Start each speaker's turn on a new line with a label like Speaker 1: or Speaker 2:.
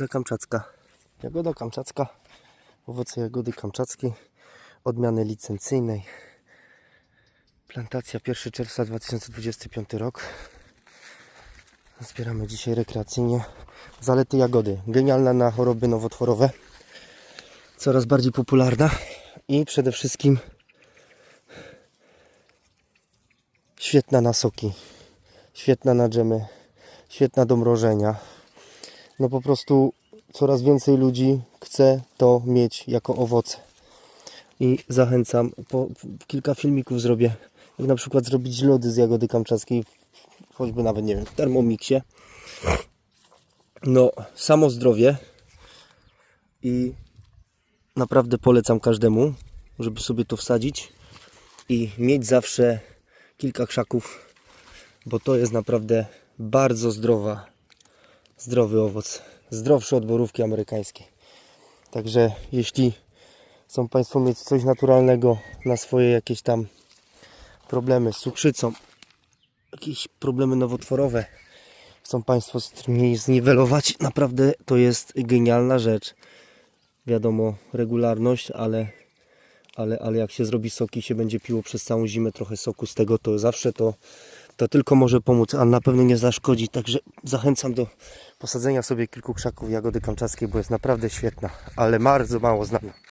Speaker 1: Jagoda kamczacka. Jagoda kamczacka. Owoce jagody kamczackiej. Odmiany licencyjnej. Plantacja 1 czerwca 2025 rok. Zbieramy dzisiaj rekreacyjnie. Zalety jagody. Genialna na choroby nowotworowe. Coraz bardziej popularna. I przede wszystkim świetna na soki. Świetna na dżemy. Świetna do mrożenia. No po prostu coraz więcej ludzi chce to mieć jako owoce. I zachęcam, po, kilka filmików zrobię, jak na przykład zrobić lody z jagody kamczackiej, choćby nawet, nie wiem, w Thermomixie. No, samo zdrowie i naprawdę polecam każdemu, żeby sobie to wsadzić i mieć zawsze kilka krzaków, bo to jest naprawdę bardzo zdrowa, zdrowy owoc, zdrowszy od borówki amerykańskiej. Także jeśli chcą Państwo mieć coś naturalnego na swoje jakieś tam problemy z cukrzycą, jakieś problemy nowotworowe, chcą Państwo z tymi zniwelować, naprawdę to jest genialna rzecz. Wiadomo, regularność, ale, ale, ale jak się zrobi soki się będzie piło przez całą zimę trochę soku z tego, to zawsze to, to tylko może pomóc, ale na pewno nie zaszkodzi. Także zachęcam do posadzenia sobie kilku krzaków jagody kamczackiej, bo jest naprawdę świetna, ale bardzo mało znana.